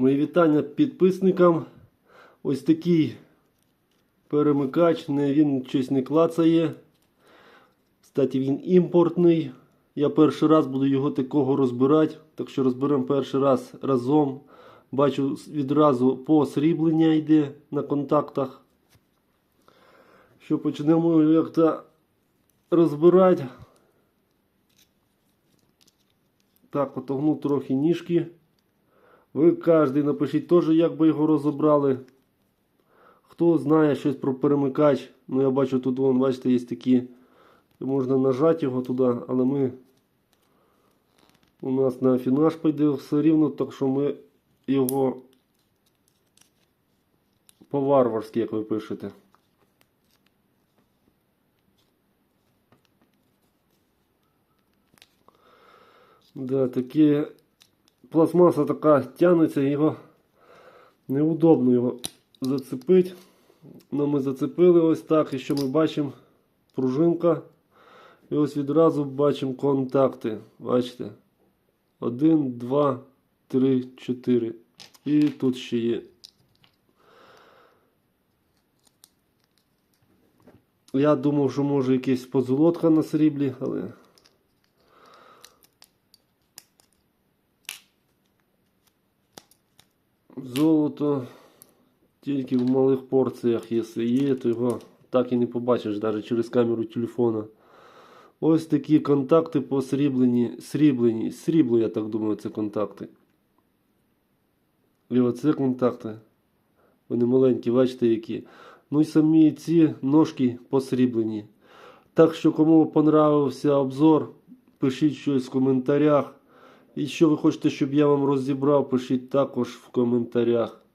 Мої вітання підписникам. Ось такий перемикач, він щось не клацає. Кстати, він імпортний. Я перший раз буду його такого розбирати. Так що розберемо перший раз разом. Бачу відразу посріблення йде на контактах. Що почнемо як-то розбирати. Так, отогну трохи ніжки. Ви кожен напишіть теж, як би його розібрали. Хто знає щось про перемикач. Ну я бачу тут, вон, бачите, є такі. Можна нажати його туди, але ми у нас на афінаж піде все рівно, так що ми його по-варварськи, як ви пишете. Да, такі пластмаса така тягнеться, його неудобно його зацепити. Ну, ми зацепили ось так, і що ми бачимо пружинка. І ось відразу бачимо контакти. Бачите? Один, два, три, чотири. І тут ще є. Я думав, що може якась позолотка на сріблі, але. Золото тільки в малих порціях, якщо є, то його так і не побачиш навіть через камеру телефона. Ось такі контакти посріблені, сріблені, срібло, я так думаю, це контакти. І оце контакти. Вони маленькі, бачите які. Ну і самі ці ножки посріблені. Так що, кому понравився обзор, пишіть щось в коментарях. І що ви хочете, щоб я вам розібрав, пишіть також в коментарях.